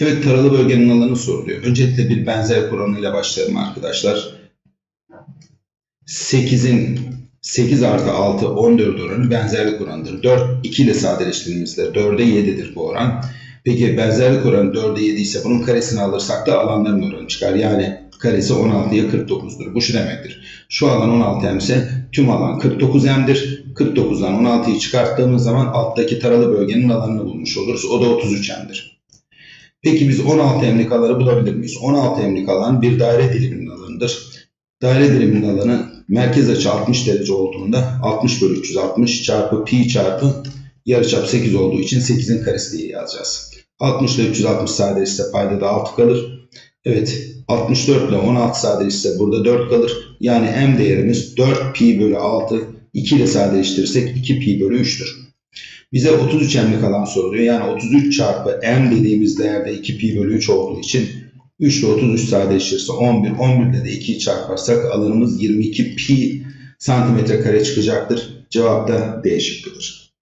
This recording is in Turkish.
Evet taralı bölgenin alanı soruluyor. Öncelikle bir benzer kuramıyla başlayalım arkadaşlar. 8'in 8 artı 6 14 oranı benzerlik oranıdır. 4 2 ile sadeleştirdiğimizde 4'e 7'dir bu oran. Peki benzerlik oranı 4'e 7 ise bunun karesini alırsak da alanların oranı çıkar. Yani karesi 16'ya 49'dur. Bu şu demektir. Şu alan 16m ise tüm alan 49m'dir. 49'dan 16'yı çıkarttığımız zaman alttaki taralı bölgenin alanını bulmuş oluruz. O da 33m'dir. Peki biz 16 emlik alanı bulabilir miyiz? 16 emlik alan bir daire diliminin alanıdır. Daire diliminin alanı merkez açı 60 derece olduğunda 60 bölü 360 çarpı pi çarpı yarıçap 8 olduğu için 8'in karesi diye yazacağız. 60 ile 360 sadeleşse payda da 6 kalır. Evet 64 ile 16 sadeleşse burada 4 kalır. Yani m değerimiz 4 pi bölü 6 2 ile sadeleştirirsek 2 pi bölü 3'tür. Bize 33 m'lik alan soruluyor. Yani 33 çarpı m dediğimiz değerde 2 pi bölü 3 olduğu için 3 ile 33 sadeleştirirse 11. 11 ile de 2'yi çarparsak alanımız 22 pi santimetre kare çıkacaktır. Cevap da D şıkkıdır.